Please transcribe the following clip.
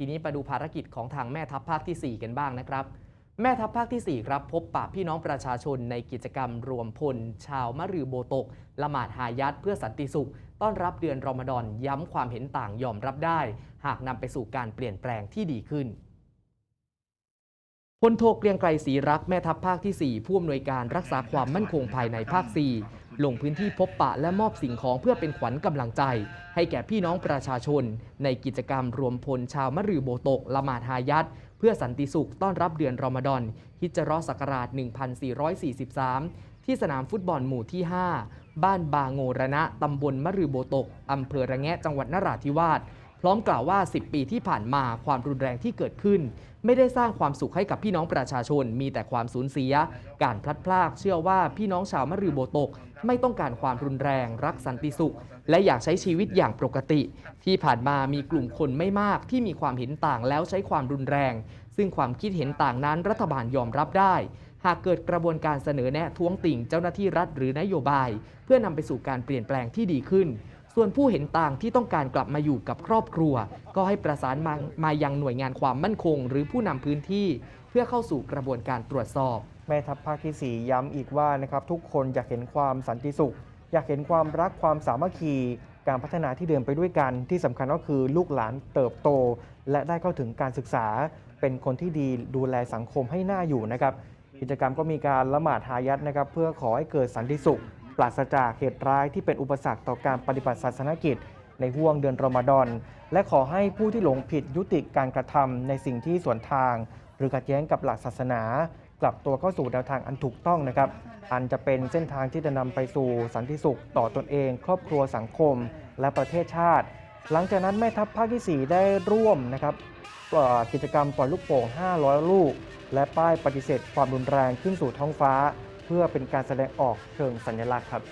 ทีนี้ไปดูภารกิจของทางแม่ทัพภาคที่ 4 กันบ้างนะครับ แม่ทัพภาคที่ 4 ครับ พบปะพี่น้องประชาชนในกิจกรรมรวมพล ชาวมะรือโบตก ละหมาดหายัดเพื่อสันติสุข ต้อนรับเดือนรอมฎอนย้ำความเห็นต่างยอมรับได้ หากนำไปสู่การเปลี่ยนแปลงที่ดีขึ้นพลโทเกรียงไกรศรีรักแม่ทัพภาคที่ 4 ผู้อำนวยการรักษาความมั่นคงภายในภาค 4 ลงพื้นที่พบปะและมอบสิ่งของเพื่อเป็นขวัญกำลังใจ ให้แก่พี่น้องประชาชน ในกิจกรรมรวมพลชาวมะรือโบตกละหมาดฮายัดเพื่อสันติสุขต้อนรับเดือนรอมฎอนฮิจรอศักราช 1443 ที่สนามฟุตบอลหมู่ที่ 5 บ้านบางโงระณะตำบลมะรือโบตกอำเภอระแงะจังหวัดนราธิวาส พร้อมกล่าวว่า 10 ปีที่ผ่านมาความรุนแรงที่เกิดขึ้น ไม่ได้สร้างความสุขให้กับพี่น้องประชาชน มีแต่ความสูญเสีย การพลัดพราก เชื่อว่าพี่น้องชาวมะรือโบตก ไม่ต้องการความรุนแรง รักสันติสุข และอยากใช้ชีวิตอย่างปกติ ที่ผ่านมามีกลุ่มคนไม่มากที่มีความเห็นต่างแล้วใช้ความรุนแรง ซึ่งความคิดเห็นต่างนั้นรัฐบาลยอมรับได้ หากเกิดกระบวนการเสนอแนะท้วงติ่งเจ้าหน้าที่รัฐหรือนโยบาย เพื่อนำไปสู่การเปลี่ยนแปลงที่ดีขึ้น ส่วนผู้เห็นต่างที่ต้องการกลับมาอยู่กับครอบครัว ก็ให้ประสานมามายังหน่วยงานความมั่นคง หรือผู้นำพื้นที่ เพื่อเข้าสู่กระบวนการตรวจสอบ แม่ทัพภาคที่ 4 ย้ำอีกว่านะครับทุกคนอยากเห็นความสันติสุข อยากเห็นความรักความสามัคคี การพัฒนาที่เดินไปด้วยกันที่สำคัญก็คือลูกหลานเติบโต และได้เข้าถึงการศึกษา เป็นคนที่ดีดูแลสังคมให้หน่าอยู่นะครับกิจกรรมก็มีการละหมาดฮายัดนะครับเพื่อขอให้เกิดสันติสุข ปราศจากเหตุร้ายที่เป็นอุปสรรคต่อการปฏิบัติศาสนกิจ ในห่วงเดือนรอมฎอน และขอให้ผู้ที่หลงผิดยุติการกระทำในสิ่งที่สวนทาง หรือขัดแย้งกับหลักศาสนา กลับตัวเข้าสู่แนวทางอันถูกต้องนะครับ อันจะเป็นเส้นทางที่จะนำไปสู่สันติสุข ต่อตนเอง ครอบครัวสังคม และประเทศชาติ หลังจากนั้นแม่ทัพภาคที่ 4 ได้ร่วมนะครับกิจกรรมปล่อยลูกโป่ง 500 ลูก และป้ายปฏิเสธความรุนแรงขึ้นสู่ท้องฟ้า พื่อเป็นการแสดงออกเชิงสัญลักษณ์ครับ